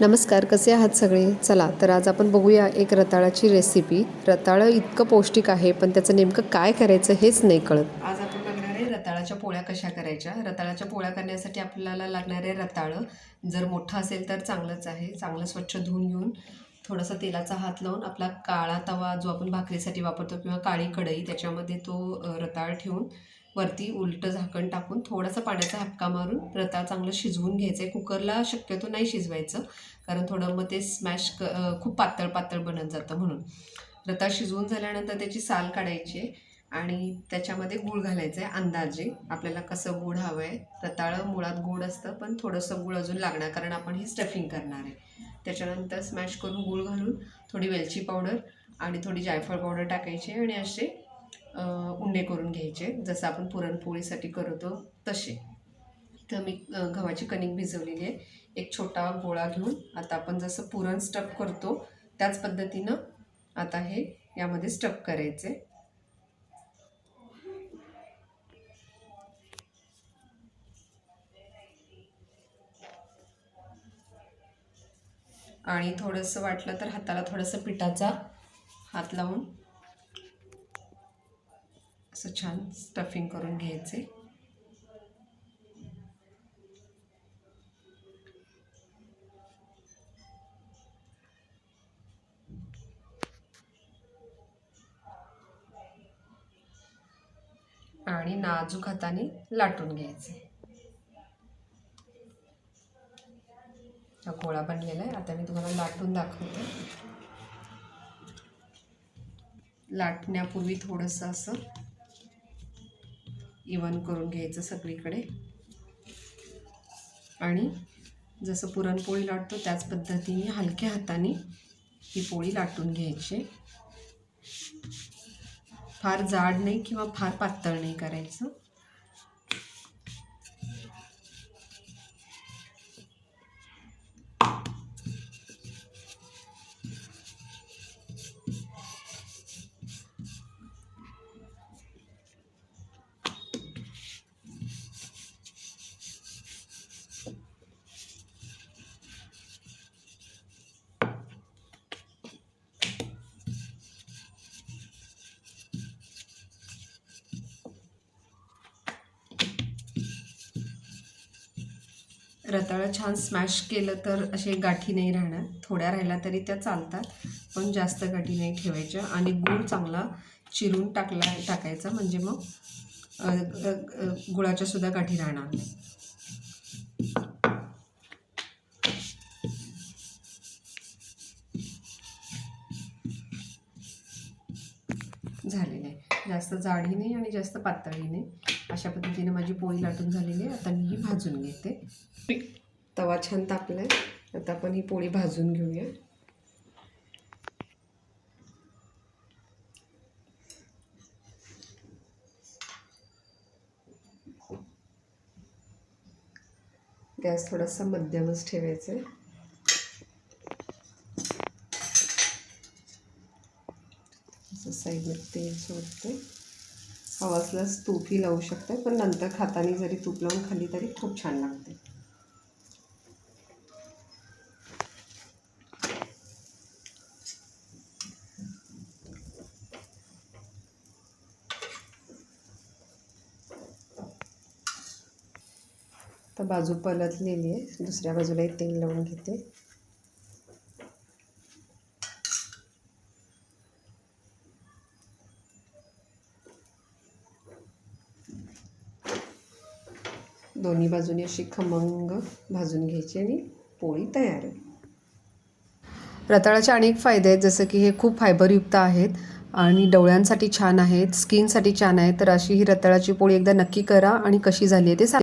नमस्कार कसे आहात सगळे? चला तर आज आपण बघूया एक रताळाची रेसिपी रताळं इतकं पौष्टिक आहे पण त्याचं नेमकं काय करायचं हेच नाही कळत. आज आपण बघणार आहे रताळाच्या पोळ्या कशा करायच्या. रताळाच्या पोळ्या करण्यासाठी आपल्याला लागणार आहे रताळं. जर मोठं असेल तर चांगलंच आहे. चांगलं स्वच्छ धुवून घेऊन थोडासा तेलाचा हात लावून आपला काळा तवा जो आपण भाकरीसाठी वापरतो किंवा काळी कढई त्याच्यामध्ये तो रताळ ठेवून वरती उलटं झाकण टाकून थोडासा पाण्याचा हपका मारून रताळ चांगलं शिजवून घ्यायचं आहे कुकरला शक्यतो नाही शिजवायचं कारण थोडं मग ते स्मॅश क खूप पातळ पातळ बनत जातं म्हणून. रताळ शिजवून झाल्यानंतर त्याची साल काढायची आहे आणि त्याच्यामध्ये गूळ घालायचं आहे अंदाजे. आपल्याला कसं गूळ हवं आहे रताळं मुळात गोड असतं पण थोडंसं गूळ अजून लागणार कारण आपण हे स्टफिंग करणार आहे. त्याच्यानंतर स्मॅश करून गूळ घालून थोडी वेलची पावडर आणि थोडी जायफळ पावडर टाकायची आणि असे उंडे करून घ्यायचे. जसं आपण पुरणपोळीसाठी करतो तसे. तर मी गव्हाची कणिक भिजवलेली आहे. एक छोटा गोळा घेऊन आता आपण जसं पुरण स्टप करतो त्याच पद्धतीनं आता हे यामध्ये स्टप करायचे. आणि थोडंसं वाटलं तर हाताला थोडंसं पिठाचा हात लावून असं छान स्टफिंग करून घ्यायचे. आणि नाजूक हाताने लाटून घ्यायचे. हा गोळा बनलेला आहे. आता मी तुम्हाला लाटून दाखवते. लाटण्यापूर्वी थोडंसं असं इवन करून घ्यायचं सगळीकडे. आणि जसं पुरणपोळी लाटतो त्याच पद्धतीने हलक्या हाताने ही पोळी लाटून घ्यायची. फार जाड नाही किंवा फार पातळ नाही करायचं. रताळं छान स्मॅश केलं तर असे गाठी नाही राहणार. थोड्या राहिल्या तरी त्या चालतात पण जास्त गाठी नाही ठेवायच्या. आणि गूळ चांगला चिरून टाकला टाकायचा. म्हणजे मग गुळाच्या सुद्धा गाठी राहणार. नाही. झालेलं आहे जास्त जाडी नाही आणि जास्त पातळी नाही. अशा पद्धतीने माझी पोळी लाटून झालेली आहे. आता मी ही भाजून घेते. तवा छान तापला आहे आता आपण ही पोळी भाजून घेऊया. गॅस थोडासा मध्यमच ठेवायचा आहे. असं साईडला तेल सोडते. हवं असल्यास तूपही लावू शकते पण नंतर खाताना जरी तूप लावून खाली तरी खूप छान लागते तर बाजू पलटलेली आहे. दुसऱ्या बाजूलाही तेल लावून घेते. दोन्ही बाजूनी अशी खमंग भाजून घ्यायची आणि पोळी तयार आहे. रताळाचे अनेक फायदे आहेत जसं की हे खूप फायबरयुक्त आहेत आणि डोळ्यांसाठी छान आहेत स्किनसाठी छान आहेत तर अशी ही रताळाची पोळी एकदा नक्की करा आणि कशी झाली आहे ते सांगा.